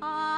Ah.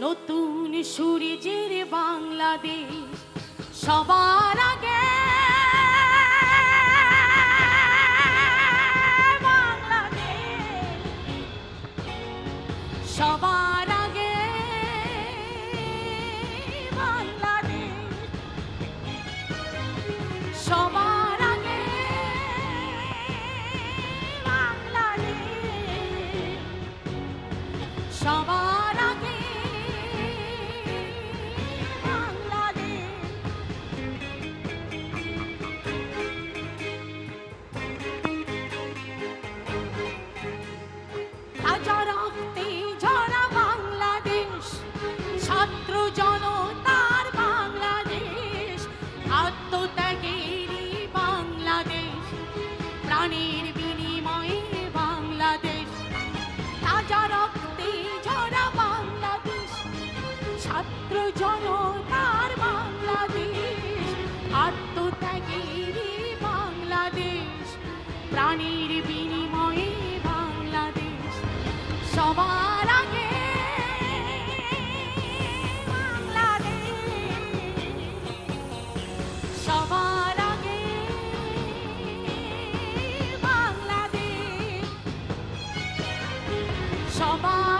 নতুন সূর্যের বাংলাদেশ সবার আগে সবার আগে বাংলাদেশ সবার ছাত্র জনতার বাংলাদেশ আত্মত্যাগেরই বাংলাদেশ প্রাণীর বিনিময়ে বাংলাদেশ। সবার আগে সবার আগে বাংলাদেশ। সবার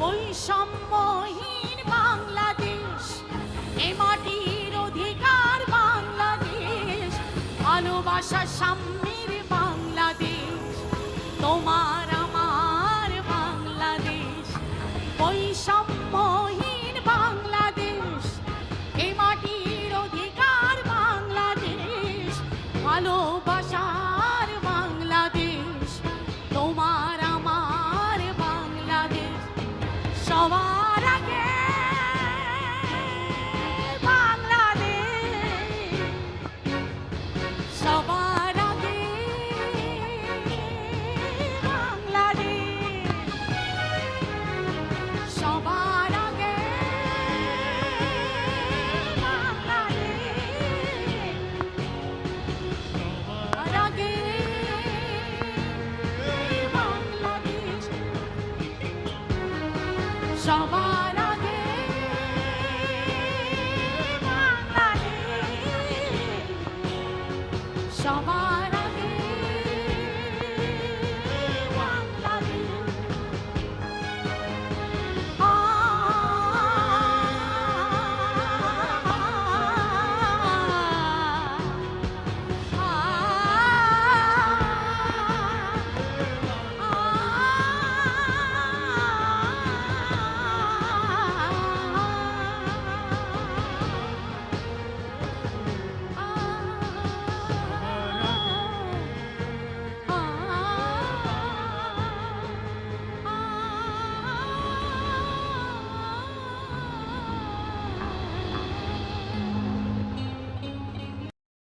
বৈষম্যহীন বাংলাদেশ এ মাটির অধিকার বাংলাদেশ ভালোবাসা সাম্যের বাংলাদেশ তোমার 找到。